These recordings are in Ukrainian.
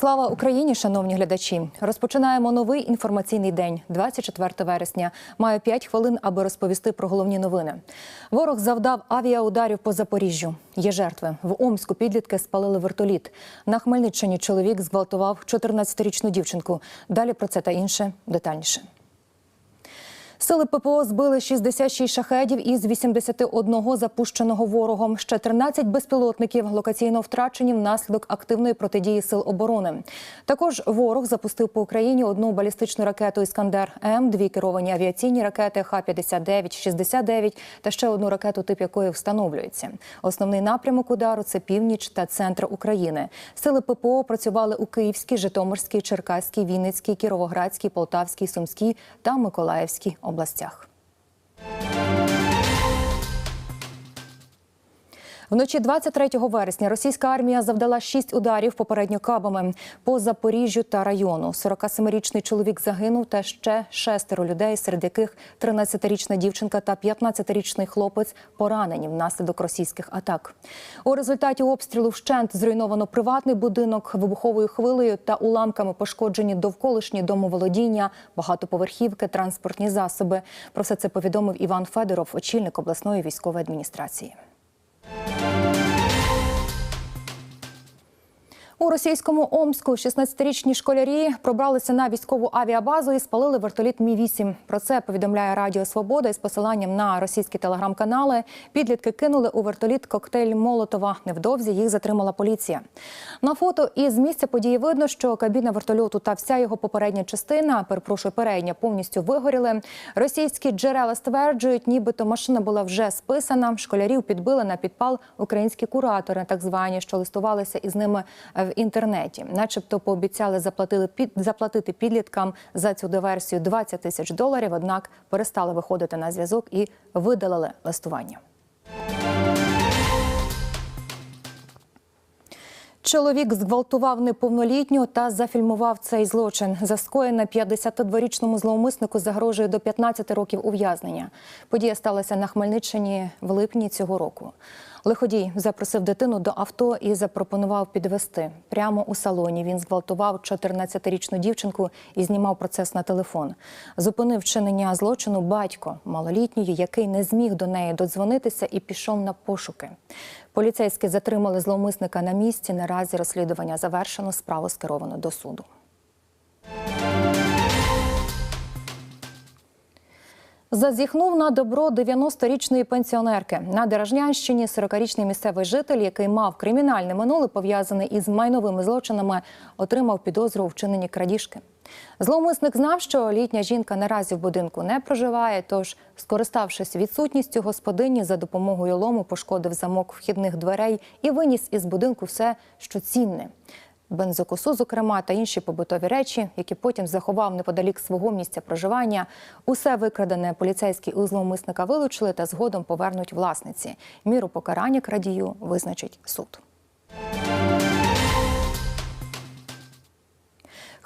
Слава Україні, шановні глядачі! Розпочинаємо новий інформаційний день, 24 вересня. Маю 5 хвилин, аби розповісти про головні новини. Ворог завдав авіаударів по Запоріжжю. Є жертви. В Омську підлітки спалили вертоліт. На Хмельниччині чоловік зґвалтував 14-річну дівчинку. Далі про це та інше детальніше. Сили ППО збили 66 шахедів із 81 запущеного ворогом. Ще 13 безпілотників локаційно втрачені внаслідок активної протидії сил оборони. Також ворог запустив по Україні одну балістичну ракету Іскандер М, дві керовані авіаційні ракети Х-59-69 та ще одну ракету, тип якої встановлюється. Основний напрямок удару це північ та центр України. Сили ППО працювали у Київській, Житомирській, Черкаській, Вінницькій, Кіровоградській, Полтавській, Сумській та Миколаївській областях. Вночі 23 вересня російська армія завдала шість ударів попередньо кабами по Запоріжжю та району. 47-річний чоловік загинув та ще шестеро людей, серед яких 13-річна дівчинка та 15-річний хлопець поранені внаслідок російських атак. У результаті обстрілу вщент зруйновано приватний будинок вибуховою хвилею та уламками пошкоджені довколишні домоволодіння, багатоповерхівки, транспортні засоби. Про все це повідомив Іван Федоров, очільник обласної військової адміністрації. У російському Омську 16-річні школярі пробралися на військову авіабазу і спалили вертоліт Мі 8 Про це повідомляє Радіо Свобода із посиланням на російські телеграм-канали. Підлітки кинули у вертоліт коктейль Молотова. Невдовзі їх затримала поліція. На фото із місця події видно, що кабіна вертольоту та вся його попередня частина, перепрошую, передня, повністю вигоріли. Російські джерела стверджують, нібито машина була вже списана. Школярів підбили на підпал українські куратори, так звані, що листувалися із ними в інтернеті, начебто пообіцяли заплатили під заплатити підліткам за цю диверсію 20 тисяч доларів. Однак перестали виходити на зв'язок і видалили листування. Чоловік зґвалтував неповнолітню та зафільмував цей злочин. За скоєне 52-річному зловмиснику загрожує до 15 років ув'язнення. Подія сталася на Хмельниччині в липні цього року. Лиходій запросив дитину до авто і запропонував підвести. Прямо у салоні він зґвалтував 14-річну дівчинку і знімав процес на телефон. Зупинив вчинення злочину батько малолітньої, який не зміг до неї додзвонитися і пішов на пошуки. Поліцейські затримали зловмисника на місці. Наразі розслідування завершено, справу скеровано до суду. Зазіхнув на добро 90-річної пенсіонерки на Деражнянщині. 40-річний місцевий житель, який мав кримінальне минуле пов'язане із майновими злочинами, отримав підозру у вчиненні крадіжки. Зловмисник знав, що літня жінка наразі в будинку не проживає. Тож, скориставшись відсутністю господині, за допомогою лому пошкодив замок вхідних дверей і виніс із будинку все, що цінне. Бензокосу, зокрема, та інші побутові речі, які потім заховав неподалік свого місця проживання. Усе викрадене поліцейські у зловмисника вилучили та згодом повернуть власниці. Міру покарання крадію визначить суд.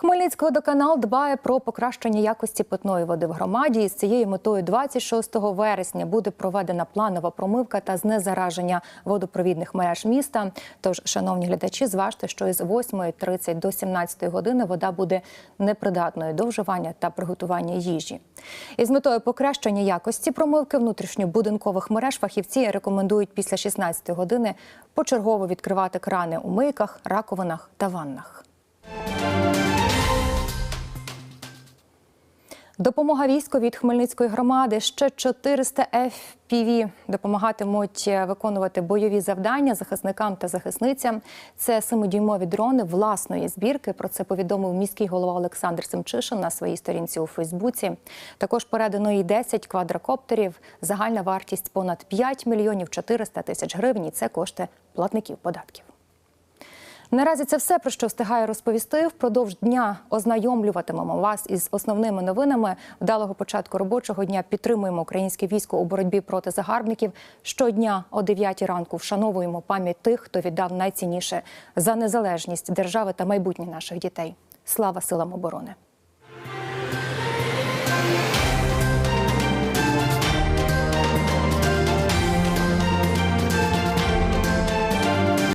Хмельницький водоканал дбає про покращення якості питної води в громаді. І з цією метою 26 вересня буде проведена планова промивка та знезараження водопровідних мереж міста. Тож, шановні глядачі, зважте, що із 8.30 до 17 години вода буде непридатною до вживання та приготування їжі. Із метою покращення якості промивки внутрішньобудинкових мереж фахівці рекомендують після 16 години почергово відкривати крани у мийках, раковинах та ваннах. Допомога війську від Хмельницької громади. Ще 400 FPV допомагатимуть виконувати бойові завдання захисникам та захисницям. Це семидюймові дрони власної збірки. Про це повідомив міський голова Олександр Семчишин на своїй сторінці у Фейсбуці. Також передано і 10 квадрокоптерів. Загальна вартість понад 5 мільйонів 400 тисяч гривень. Це кошти платників податків. Наразі це все про що встигаю розповісти. Впродовж дня ознайомлюватимемо вас із основними новинами. Вдалого початку робочого дня підтримуємо українське військо у боротьбі проти загарбників. Щодня о 9 ранку вшановуємо пам'ять тих, хто віддав найцінніше за незалежність держави та майбутнє наших дітей. Слава силам оборони!